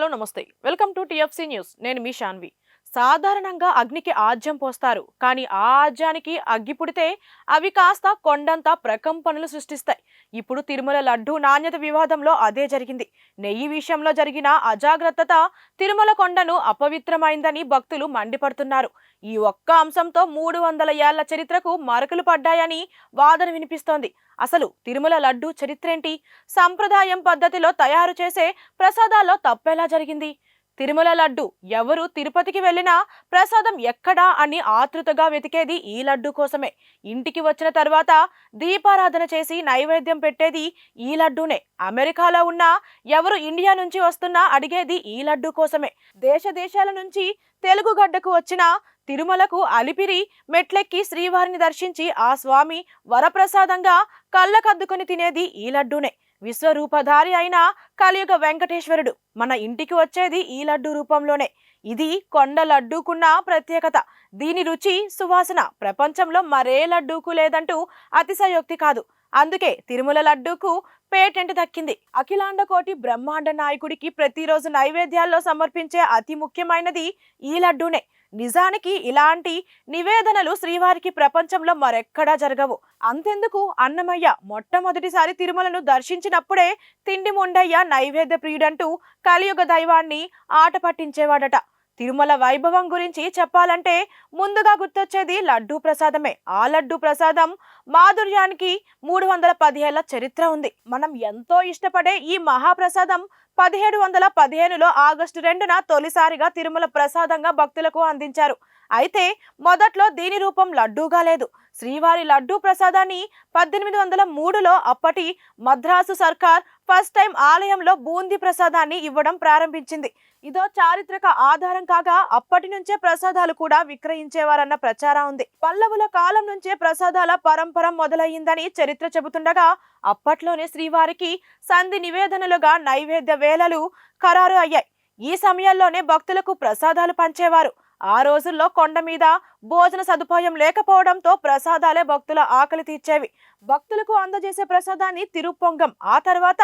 Hello namaste. Welcome to TFC news. నేను మీ శాన్వి సాధారణంగా అగ్నికి ఆజ్యం పోస్తారు. కానీ ఆ ఆజ్యానికి అగ్గి పుడితే అవి కాస్త కొండంత ప్రకంపనలు సృష్టిస్తాయి. ఇప్పుడు తిరుమల లడ్డు నాణ్యత వివాదంలో అదే జరిగింది. నెయ్యి విషయంలో జరిగిన అజాగ్రత్తత తిరుమల కొండను అపవిత్రమైందని భక్తులు మండిపడుతున్నారు. ఈ ఒక్క అంశంతో మూడు వందల ఏళ్ళ చరిత్రకు మరకలు పడ్డాయని వాదన వినిపిస్తోంది. అసలు తిరుమల లడ్డు చరిత్రేంటి? సంప్రదాయం పద్ధతిలో తయారు చేసే ప్రసాదాల్లో తప్పెలా జరిగింది? తిరుమల లడ్డు. ఎవరు తిరుపతికి వెళ్ళినా ప్రసాదం ఎక్కడా అని ఆతృతగా వెతికేది ఈ లడ్డు కోసమే. ఇంటికి వచ్చిన తర్వాత దీపారాధన చేసి నైవేద్యం పెట్టేది ఈ లడ్డూనే. అమెరికాలో ఉన్న ఎవరు ఇండియా నుంచి వస్తున్నా అడిగేది ఈ లడ్డు కోసమే. దేశ దేశాల నుంచి తెలుగు గడ్డకు వచ్చిన తిరుమలకు అలిపిరి మెట్లెక్కి శ్రీవారిని దర్శించి ఆ స్వామి వరప్రసాదంగా కళ్ళకద్దుకొని తినేది ఈ లడ్డూనే. విశ్వరూపధారి అయిన కలియుగ వెంకటేశ్వరుడు. మన ఇంటికి వచ్చేది ఈ లడ్డు రూపంలోనే. ఇది కొండ లడ్డూకున్న ప్రత్యేకత. దీని రుచి సువాసన ప్రపంచంలో మరే లడ్డూకు లేదంటూ అతిశయోక్తి కాదు. అందుకే తిరుమల లడ్డూకు పేటెంట్ దక్కింది. అఖిలాండ కోటి బ్రహ్మాండ నాయకుడికి ప్రతిరోజు నైవేద్యాల్లో సమర్పించే అతి ముఖ్యమైనది ఈ లడ్డూనే. నిజానికి ఇలాంటి నివేదనలు శ్రీవారికి ప్రపంచంలో మరెక్కడా జరగవు. అంతెందుకు అన్నమయ్య మొట్టమొదటిసారి తిరుమలను దర్శించినప్పుడే తిండి మొండయ్య నైవేద్య ప్రియుడంటూ కలియుగ దైవాన్ని ఆట పట్టించేవాడట. తిరుమల వైభవం గురించి చెప్పాలంటే ముందుగా గుర్తొచ్చేది లడ్డూ ప్రసాదమే. ఆ లడ్డూ ప్రసాదం మాధుర్యానికి మూడు వందల పదిహేళ్ళ చరిత్ర ఉంది. మనం ఎంతో ఇష్టపడే ఈ మహాప్రసాదం పదిహేడు వందల పదిహేనులో ఆగస్టు రెండున తొలిసారిగా తిరుమల ప్రసాదంగా భక్తులకు అందించారు. అయితే మొదట్లో దీని రూపం లడ్డూగా లేదు. శ్రీవారి లడ్డూ ప్రసాదాన్ని పద్దెనిమిది వందల మూడులో అప్పటి మద్రాసు సర్కార్ ఫస్ట్ టైం ఆలయంలో బూందీ ప్రసాదాన్ని ఇవ్వడం ప్రారంభించింది. ఇదో చారిత్రక ఆధారం కాగా అప్పటి నుంచే ప్రసాదాలు కూడా విక్రయించేవారన్న ప్రచారం ఉంది. పల్లవుల కాలం నుంచే ప్రసాదాల పరంపర మొదలయ్యిందని చరిత్ర చెబుతుండగా అప్పట్లోనే శ్రీవారికి సంధి నివేదనలుగా నైవేద్య వేళలు ఖరారు అయ్యాయి. ఈ సమయంలోనే భక్తులకు ప్రసాదాలు పంచేవారు. ఆ రోజుల్లో కొండ మీద భోజన సదుపాయం లేకపోవడంతో ప్రసాదాలే భక్తుల ఆకలి తీర్చేవి. భక్తులకు అందజేసే ప్రసాదాన్ని తిరుపొంగం ఆ తర్వాత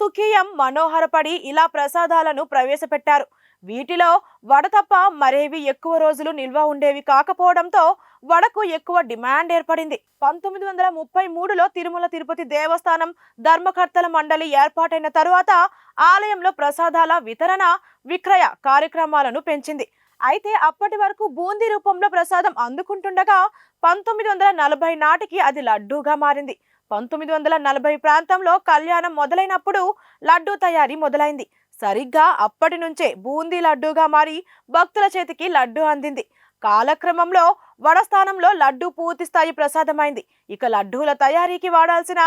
సుఖీయం మనోహరపడి ఇలా ప్రసాదాలను ప్రవేశపెట్టారు. వీటిలో వడ తప్ప మరేవి ఎక్కువ రోజులు నిల్వ ఉండేవి కాకపోవడంతో వడకు ఎక్కువ డిమాండ్ ఏర్పడింది. పంతొమ్మిది వందల ముప్పై మూడులో తిరుమల తిరుపతి దేవస్థానం ధర్మకర్తల మండలి ఏర్పాటైన తరువాత ఆలయంలో ప్రసాదాల వితరణ విక్రయ కార్యక్రమాలను పెంచింది. అయితే అప్పటి వరకు బూందీ రూపంలో ప్రసాదం అందుకుంటుండగా పంతొమ్మిది వందల నలభై నాటికి అది లడ్డూగా మారింది. పంతొమ్మిది వందల నలభై ప్రాంతంలో కళ్యాణం మొదలైనప్పుడు లడ్డూ తయారీ మొదలైంది. సరిగ్గా అప్పటి నుంచే బూందీ లడ్డూగా మారి భక్తుల చేతికి లడ్డూ అందింది. కాలక్రమంలో వడస్థానంలో లడ్డూ పూర్తి స్థాయి ప్రసాదమైంది. ఇక లడ్డూల తయారీకి వాడాల్సిన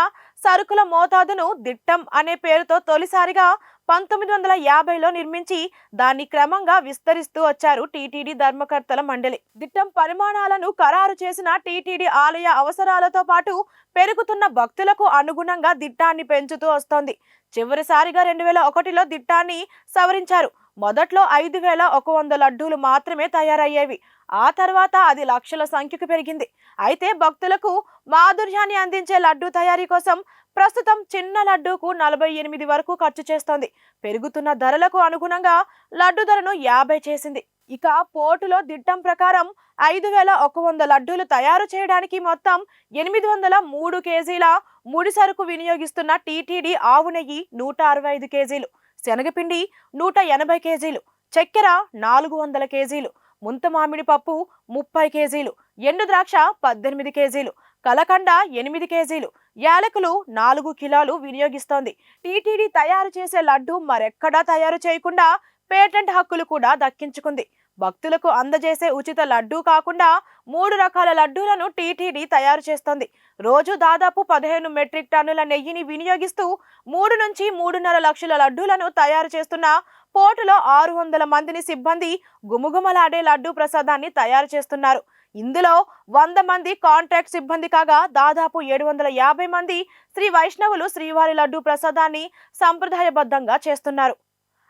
సరుకుల మోతాదును దిట్టం అనే పేరుతో తొలిసారిగా పంతొమ్మిది వందల యాభైలో నిర్మించి దాన్ని క్రమంగా విస్తరిస్తూ వచ్చారు టీటీడీ ధర్మకర్తల మండలి. దిట్టం పరిమాణాలను ఖరారు చేసిన టీటీడీ ఆలయ అవసరాలతో పాటు పెరుగుతున్న భక్తులకు అనుగుణంగా దిట్టాన్ని పెంచుతూ వస్తోంది. చివరిసారిగా రెండు వేల ఒకటిలో దిట్టాన్ని సవరించారు. మొదట్లో ఐదు వేల ఒక వంద లడ్డూలు మాత్రమే తయారయ్యేవి. ఆ తర్వాత అది లక్షల సంఖ్యకు పెరిగింది. అయితే భక్తులకు మాధుర్యాన్ని అందించే లడ్డూ తయారీ కోసం ప్రస్తుతం చిన్న లడ్డూకు నలభై ఎనిమిది వరకు ఖర్చు చేస్తోంది. పెరుగుతున్న ధరలకు అనుగుణంగా లడ్డు ధరను యాభై చేసింది. ఇక పోటులో దిట్టం ప్రకారం ఐదు వేల ఒక వంద లడ్డూలు తయారు చేయడానికి మొత్తం ఎనిమిది వందల మూడు కేజీల ముడి సరుకు వినియోగిస్తున్న టీటీడీ ఆవు నెయ్యి నూట అరవై ఐదు కేజీలు. శనగపిండి నూట ఎనభై కేజీలు చక్కెర నాలుగు వందల కేజీలు ముంత మామిడి పప్పు ముప్పై కేజీలు ఎండు ద్రాక్ష పద్దెనిమిది కేజీలు కలకండ ఎనిమిది కేజీలు యాలకులు నాలుగు కిలోలు వినియోగిస్తోంది. టీటీడీ తయారు చేసే లడ్డు మరెక్కడా తయారు చేయకుండా పేటెంట్ హక్కులు కూడా దక్కించుకుంది. భక్తులకు అందజేసే ఉచిత లడ్డూ కాకుండా మూడు రకాల లడ్డూలను టీటీడీ తయారు చేస్తోంది. రోజు దాదాపు పదిహేను మెట్రిక్ టన్నుల నెయ్యిని వినియోగిస్తూ మూడు నుంచి మూడున్నర లక్షల లడ్డూలను తయారు చేస్తున్న పోటులో ఆరు వందల మందిని సిబ్బంది గుమగుమలాడే లడ్డూ ప్రసాదాన్ని తయారు చేస్తున్నారు. ఇందులో వంద మంది కాంట్రాక్ట్ సిబ్బంది కాగా దాదాపు ఏడు వందల యాభై మంది శ్రీ వైష్ణవులు శ్రీవారి లడ్డూ ప్రసాదాన్ని సంప్రదాయబద్ధంగా చేస్తున్నారు.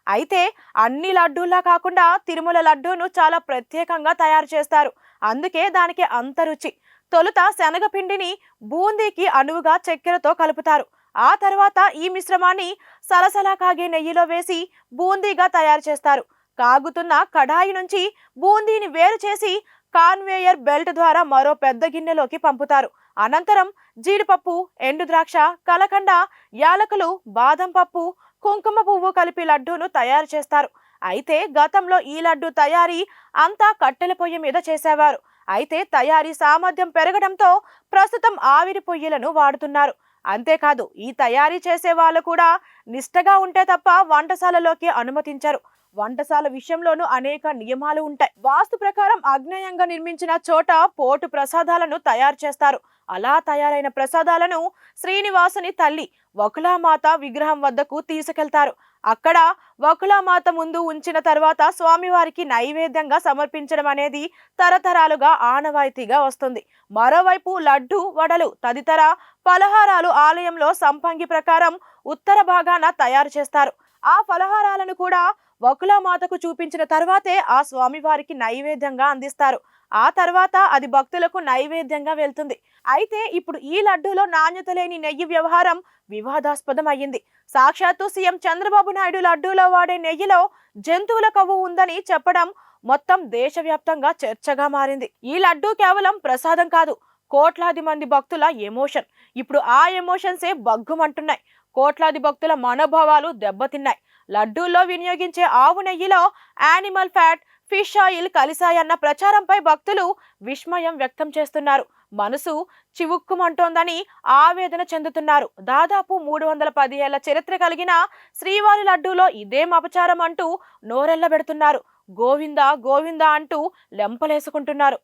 అయితే అన్ని లడ్డూల్లా కాకుండా తిరుమల లడ్డూను చాలా ప్రత్యేకంగా తయారు చేస్తారు. అందుకే దానికి అంత రుచి. తొలుత శనగపిండిని బూందీకి అణువుగా చక్కెరతో కలుపుతారు. ఆ తర్వాత ఈ మిశ్రమాన్ని సలసలా కాగే నెయ్యిలో వేసి బూందీగా తయారు చేస్తారు. కాగుతున్న కడాయి నుంచి బూందీని వేరు చేసి కాన్వేయర్ బెల్ట్ ద్వారా మరో పెద్ద గిన్నెలోకి పంపుతారు. అనంతరం జీడిపప్పు ఎండు ద్రాక్ష కలకండ యాలకులు బాదం పప్పు కుంకుమ పువ్వు కలిపి లడ్డూను తయారు చేస్తారు. అయితే గతంలో ఈ లడ్డు తయారీ అంతా కట్టెల పొయ్యి మీద చేసేవారు. అయితే తయారీ సామర్థ్యం పెరగడంతో ప్రస్తుతం ఆవిరి పొయ్యిలను వాడుతున్నారు. అంతేకాదు ఈ తయారీ చేసే వాళ్ళు కూడా నిష్టగా ఉంటే తప్ప వంటశాలలోకి అనుమతించరు. వంటశాల విషయంలోనూ అనేక నియమాలు ఉంటాయి. వాస్తు ప్రకారం అగ్నేయంగా నిర్మించిన చోట పోటు ప్రసాదాలను తయారు చేస్తారు. అలా తయారైన ప్రసాదాలను శ్రీనివాసుని తల్లి వకులామాత విగ్రహం వద్దకు తీసుకెళ్తారు. అక్కడ వకులామాత ముందు ఉంచిన తర్వాత స్వామివారికి నైవేద్యంగా సమర్పించడం అనేది తరతరాలుగా ఆనవాయితీగా వస్తుంది. మరోవైపు లడ్డు వడలు తదితర ఫలహారాలు ఆలయంలో సంపంగి ప్రకారం ఉత్తర భాగాన తయారు చేస్తారు. ఆ ఫలహారాలను కూడా వకులామాతకు చూపించిన తర్వాతే ఆ స్వామివారికి నైవేద్యంగా అందిస్తారు. ఆ తర్వాత అది భక్తులకు నైవేద్యంగా వెళ్తుంది. అయితే ఇప్పుడు ఈ లడ్డూలో నాణ్యత లేని నెయ్యి వ్యవహారం వివాదాస్పదం అయ్యింది. సాక్షాత్తు సీఎం చంద్రబాబు నాయుడు లడ్డూలో వాడే నెయ్యిలో జంతువుల కొవ్వు ఉందని చెప్పడం మొత్తం దేశవ్యాప్తంగా చర్చగా మారింది. ఈ లడ్డూ కేవలం ప్రసాదం కాదు కోట్లాది మంది భక్తుల ఎమోషన్. ఇప్పుడు ఆ ఎమోషన్సే బగ్గుమంటున్నాయి కోట్లాది భక్తుల మనోభావాలు దెబ్బతిన్నాయి. లడ్డూల్లో వినియోగించే ఆవు నెయ్యిలో యానిమల్ ఫ్యాట్ ఫిష్ ఆయిల్ కలిశాయన్న ప్రచారంపై భక్తులు విస్మయం వ్యక్తం చేస్తున్నారు. మనసు చివుక్కుమంటోందని ఆవేదన చెందుతున్నారు. దాదాపు మూడు వందల పది చరిత్ర కలిగిన శ్రీవారి లడ్డూలో ఇదేం అపచారం అంటూ నోరెళ్ళబెడుతున్నారు గోవిందా గోవిందా అంటూ లెంపలేసుకుంటున్నారు.